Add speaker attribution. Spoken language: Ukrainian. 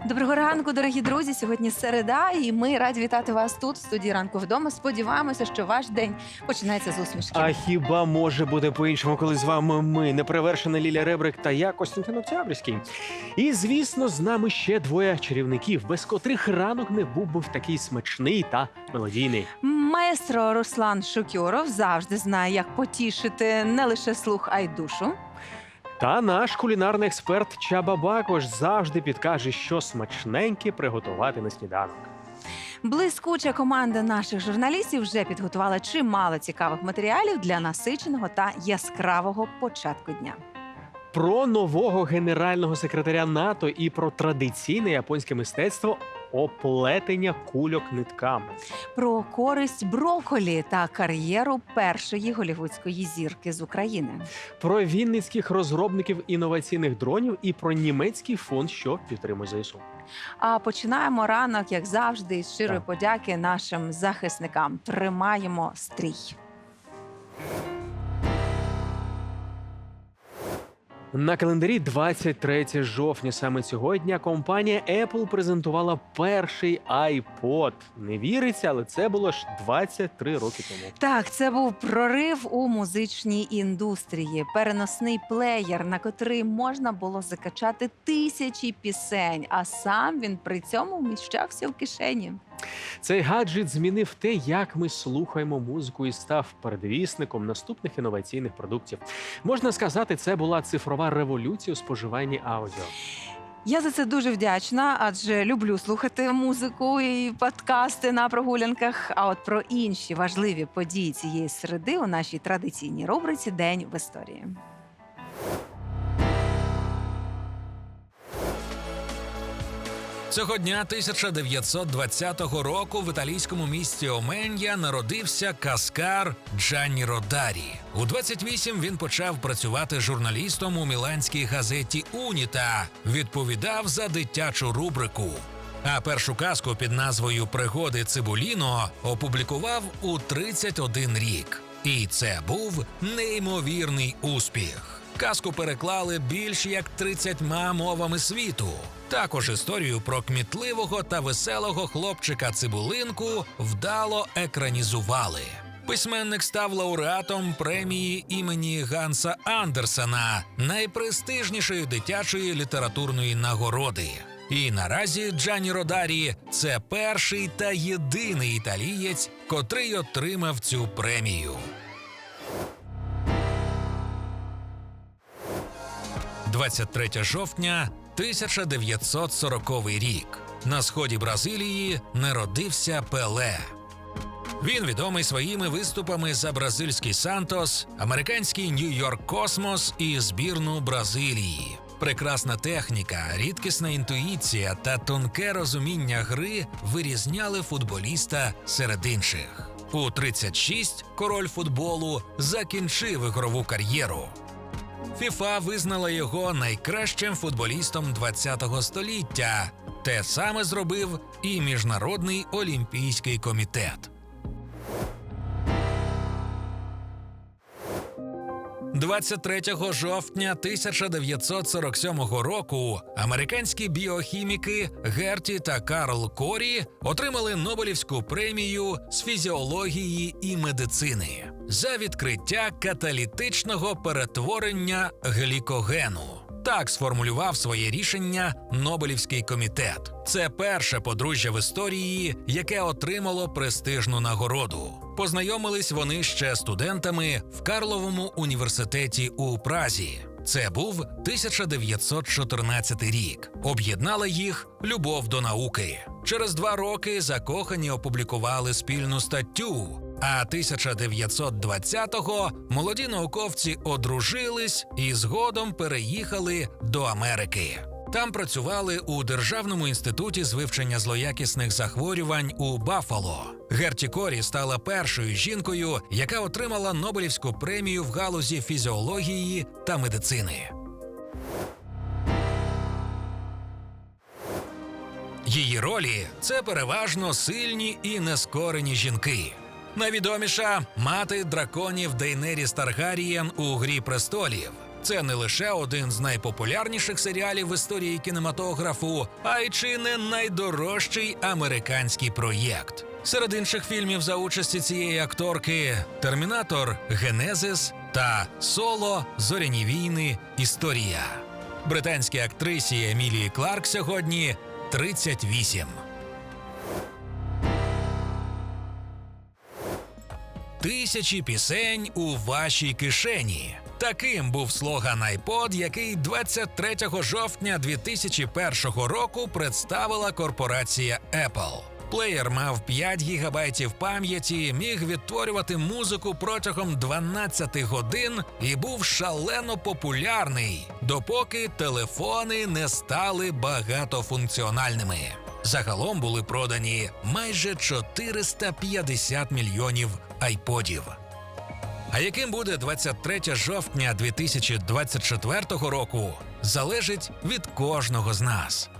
Speaker 1: Доброго ранку, дорогі друзі. Сьогодні середа, і ми раді вітати вас тут, в студії ранку вдома. Сподіваємося, що ваш день починається з усмішки.
Speaker 2: А хіба може бути по-іншому, коли з вами ми, неперевершена Ліля Ребрик та я, Костянтин Октябрьський. І звісно, з нами ще двоє чарівників, без котрих ранок не був би такий смачний та мелодійний.
Speaker 1: Маестро Руслан Шукьоров завжди знає, як потішити не лише слух, а й душу.
Speaker 2: Та наш кулінарний експерт Чаба Бакош завжди підкаже, що смачненьке приготувати на сніданок.
Speaker 1: Блискуча команда наших журналістів вже підготувала чимало цікавих матеріалів для насиченого та яскравого початку дня.
Speaker 2: Про нового генерального секретаря НАТО і про традиційне японське мистецтво оплетення кульок нитками.
Speaker 1: Про користь броколі та кар'єру першої голівудської зірки з України.
Speaker 2: про вінницьких розробників інноваційних дронів і про німецький фонд, що підтримує ЗСУ.
Speaker 1: А починаємо ранок, як завжди, із щирої
Speaker 2: Так.
Speaker 1: подяки нашим захисникам. Тримаємо стрій.
Speaker 2: На календарі 23 жовтня. Саме цього дня компанія Apple презентувала перший iPod. Не віриться, але це було ж 23 роки тому.
Speaker 1: Так, це був прорив у музичній індустрії. Переносний плеєр, на котрий можна було закачати тисячі пісень, а сам він при цьому вміщався в кишені.
Speaker 2: Цей гаджет змінив те, як ми слухаємо музику і став передвісником наступних інноваційних продуктів. Можна сказати, це була цифрова революція у споживанні аудіо.
Speaker 1: Я за це дуже вдячна, адже люблю слухати музику і подкасти на прогулянках. А от про інші важливі події цієї середи у нашій традиційній рубриці День в історії.
Speaker 3: Цього дня 1920 року в італійському місті Омен'я народився каскар Джанні Родарі. У 28 він почав працювати журналістом у міланській газеті Уніта. Відповідав за дитячу рубрику. А першу казку під назвою Пригоди Цибуліно опублікував у 31 рік. І це був неймовірний успіх. Казку переклали більш як 30 мовами світу. Також історію про кмітливого та веселого хлопчика Цибулинку вдало екранізували. Письменник став лауреатом премії імені Ганса Андерсена, найпрестижнішої дитячої літературної нагороди. І наразі Джанні Родарі це перший та єдиний італієць, котрий отримав цю премію. 23 жовтня 1940 рік. На сході Бразилії народився Пеле. Він відомий своїми виступами за бразильський Сантос, американський Нью-Йорк Космос і збірну Бразилії. Прекрасна техніка, рідкісна інтуїція та тонке розуміння гри вирізняли футболіста серед інших. У 36 король футболу закінчив ігрову кар'єру. ФІФА визнала його найкращим футболістом ХХ століття. Те саме зробив і Міжнародний олімпійський комітет. 23 жовтня 1947 року американські біохіміки Герті та Карл Корі отримали Нобелівську премію з фізіології і медицини за відкриття каталітичного перетворення глікогену. Так сформулював своє рішення Нобелівський комітет. Це перше подружжя в історії, яке отримало престижну нагороду. Познайомились вони ще студентами в Карловому університеті у Празі. Це був 1914 рік. Об'єднала їх любов до науки. Через два роки закохані опублікували спільну статтю. А 1920-го молоді науковці одружились і згодом переїхали до Америки. Там працювали у Державному інституті з вивчення злоякісних захворювань у Баффало. Герті Корі стала першою жінкою, яка отримала Нобелівську премію в галузі фізіології та медицини. Її ролі це переважно сильні і нескорені жінки. Найвідоміша мати драконів Дейнеріс Таргарієн у Грі престолів. Це не лише один з найпопулярніших серіалів в історії кінематографу, а й чи не найдорожчий американський проєкт. Серед інших фільмів за участі цієї акторки Термінатор Генезис та Соло Зоряні війни. Історія. Британській актрисі Емілії Кларк сьогодні 38. Тисячі пісень у вашій кишені. Таким був слоган iPod, який 23 жовтня 2001 року представила корпорація Apple. Плеєр мав 5 гігабайтів пам'яті, міг відтворювати музику протягом 12 годин і був шалено популярний, допоки телефони не стали багатофункціональними. Загалом були продані майже 450 мільйонів айподів. А яким буде 23 жовтня 2024 року, залежить від кожного з нас.